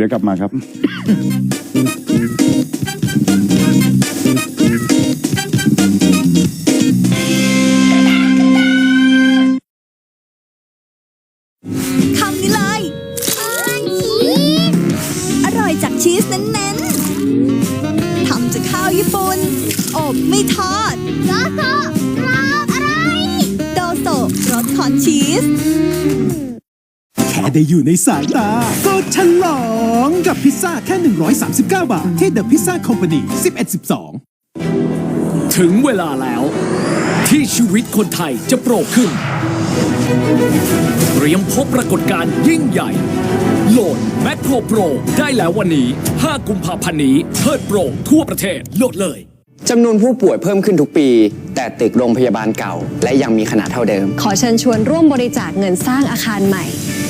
เดี๋ยวกลับมาครับคำนี้เลยอร่อยจากชีสเน้นๆทำจากข้าวญี่ปุ่น อบไม่ทอดโดโซรออะไร โดโซรสคอนชีสแค่ได้อยู่ในสายตา ก็ฉลองกับพิซซ่าแค่ 139 บาท ที่ The Pizza Company 1112 ถึงเวลาแล้ว ที่ชีวิตคนไทยจะโปรขึ้น เตรียมพบปรากฏการณ์ยิ่งใหญ่ โหลดแม c โครโปรได้แล้ววันนี้ 5 กุมภาพันธ์นี้เทิดโปรทั่วประเทศโหลดเลย จำนวนผู้ป่วยเพิ่มขึ้นทุกปี แต่ตึกโรงพยาบาลเก่า และยังมีขนาดเท่าเดิม ขอเชิญชวนร่วมบริจาคเงินสร้างอาคารใหม่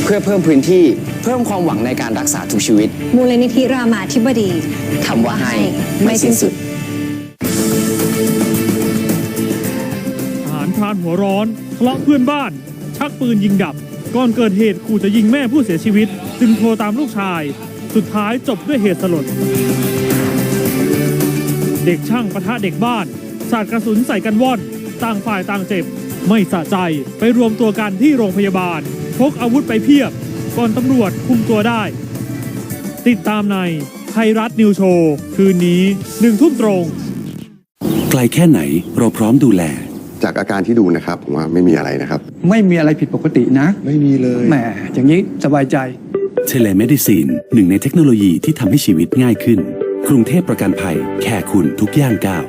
เพื่อเพิ่มพื้นที่เพิ่มความหวังในการรักษาทุกชีวิต มูลนิธิรามาธิบดีคำว่าให้ไม่สิ้นสุดทหารพรานหัวร้อนทะเลาะเพื่อนบ้าน ชักปืนยิงดับ ก่อนเกิดเหตุขู่จะยิงแม่ผู้เสียชีวิต จึงโทรตามลูกชาย สุดท้ายจบด้วยเหตุสลด เด็กช่างปะทะเด็กบ้าน สาดกระสุนใส่กันว่อน ต่างฝ่ายต่างเจ็บ ไม่สะใจไปรวมตัวกันที่โรงพยาบาล พกอาวุธไปเพียบ ก่อนตำรวจคุมตัวได้ ติดตามในไทยรัฐนิวโชว์ คืนนี้หนึ่งทุ่มตรง ไกลแค่ไหนเราพร้อมดูแล จากอาการที่ดูนะครับ ผมว่าไม่มีอะไรนะครับ ไม่มีอะไรผิดปกตินะ ไม่มีเลยแหมอย่างนี้สบายใจเทเลเมดิซีนหนึ่งในเทคโนโลยีที่ทำให้ชีวิตง่ายขึ้น กรุงเทพประกันภัย แค่คุณทุกย่างก้าว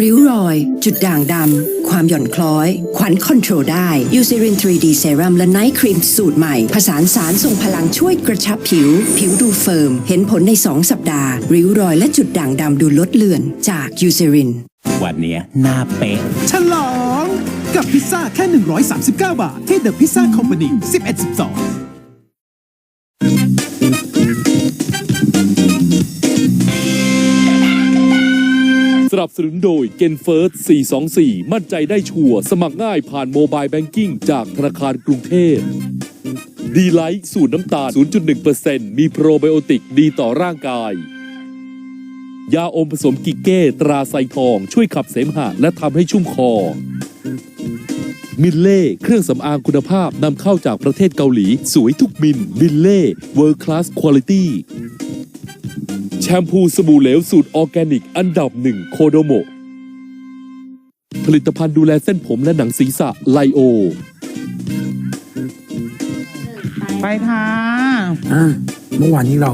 ริ้วรอย จุดด่างดำ ความหย่อนคล้อย ขวัญคอนโทรลได้ยูซ r ริน 3D เซรั่มและไนท์ครีมสูตรใหม่ ผสานสารทรงพลังช่วยกระชับผิว ผิวดูเฟิร์ม เห็นผลใน 2 สัปดาห์ ริ้วรอยและจุดด่างดำดูลดเลือนจากยูซ r ริน วันนี้หน้าเป๊ะฉลอง กับพิซซ่าแค่ 139 บาท ที่ The Pizza Company 1112 นับสนุนโดย g e n f i r s 424 มั่นใจได้ชัวร์สมัครง่ายผ่านโมบายแบงกิ้งจากธนาคารกรุงเทพดีไลท์สูตรน้ำตาล 0.1%มีโปรไบโอติกดีต่อร่างกาย ยาอมผสมกิเก้ตราไซทอง ช่วยขับเสมหะและทำให้ชุ่มคอ มิลเล่เครื่องสำอางคุณภาพนำเข้าจากประเทศเกาหลี สวยทุกมิลมิลเล่ World Class Quality แชมพูสบู่เหลวสูตรออร์แกนิก อันดับหนึ่งโคโดโมผลิตภัณฑ์ดูแลเส้นผมและหนังศีรษะไลโอ ไปค่ะเมื่อวานนี้เรา